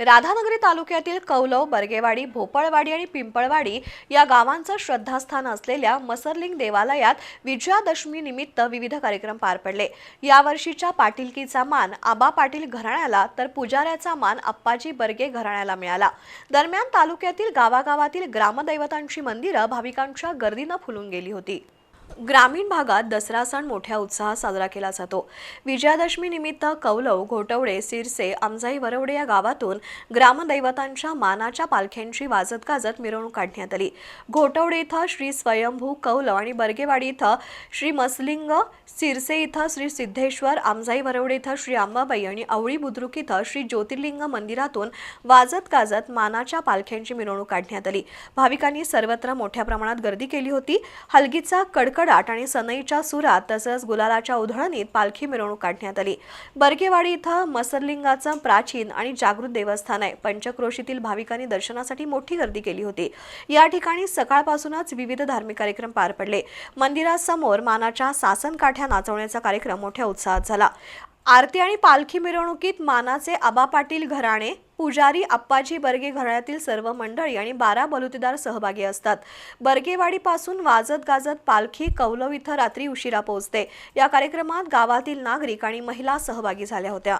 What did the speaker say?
राधानगरी तालुक्यातील कौलव बर्गेवाडी भोपळवाडी आणि पिंपळवाडी या गावांचं श्रद्धास्थान असलेल्या मसरलिंग देवालयात विजयादशमी निमित्त विविध कार्यक्रम पार पडले. यावर्षीच्या पाटीलकीचा मान आबा पाटील घराण्याला तर पुजाऱ्याचा मान अप्पाजी बर्गे घराण्याला मिळाला. दरम्यान तालुक्यातील गावागावातील ग्रामदैवतांची मंदिरं भाविकांच्या गर्दीनं फुलून गेली होती. ग्रामीण भागात दसरा सण मोठ्या उत्साहात साजरा केला जातो. विजयादशमी निमित्त कौलव घोटवडे सिरसे आमजाई वरवडे या गावातून ग्रामदैवतांच्या मानाच्या पालख्यांची वाजत गाजत मिरवणूक काढण्यात आली. घोटवडे इथं श्री स्वयंभू कौलव आणि बर्गेवाडी इथं श्री मसलिंग सिरसे इथं श्री सिद्धेश्वर आमजाई वरवडे इथं श्री अंबाबाई आणि आवळी बुद्रुक इथं श्री ज्योतिर्लिंग मंदिरातून वाजत गाजत मानाच्या पालख्यांची मिरवणूक काढण्यात आली. भाविकांनी सर्वत्र मोठ्या प्रमाणात गर्दी केली होती. हलगीचा कडकडाट आणि सनईच्या सुरात तसंच गुलालाच्या उधळणीत पालखी मिरवणूक काढण्यात आली. बर्गेवाडी इथं मसरलिंगाचं प्राचीन आणि जागृत देवस्थान आहे. पंचक्रोशीतील भाविकांनी दर्शनासाठी मोठी गर्दी केली होती. या ठिकाणी सकाळपासूनच विविध धार्मिक कार्यक्रम पार पडले. मंदिरासमोर मानाच्या सासन काठ्या नाचवण्याचा कार्यक्रम मोठ्या उत्साहात झाला. आरती आणि पालखी मिरवणुकीत मानाचे आबा पाटील घराणे पुजारी अप्पाजी बर्गे घराण्यातील सर्व मंडळी आणि बारा बलुतेदार सहभागी असतात. बर्गेवाडीपासून वाजत गाजत पालखी कौलव इथं रात्री उशिरा पोहोचते. या कार्यक्रमात गावातील नागरिक आणि महिला सहभागी झाल्या होत्या.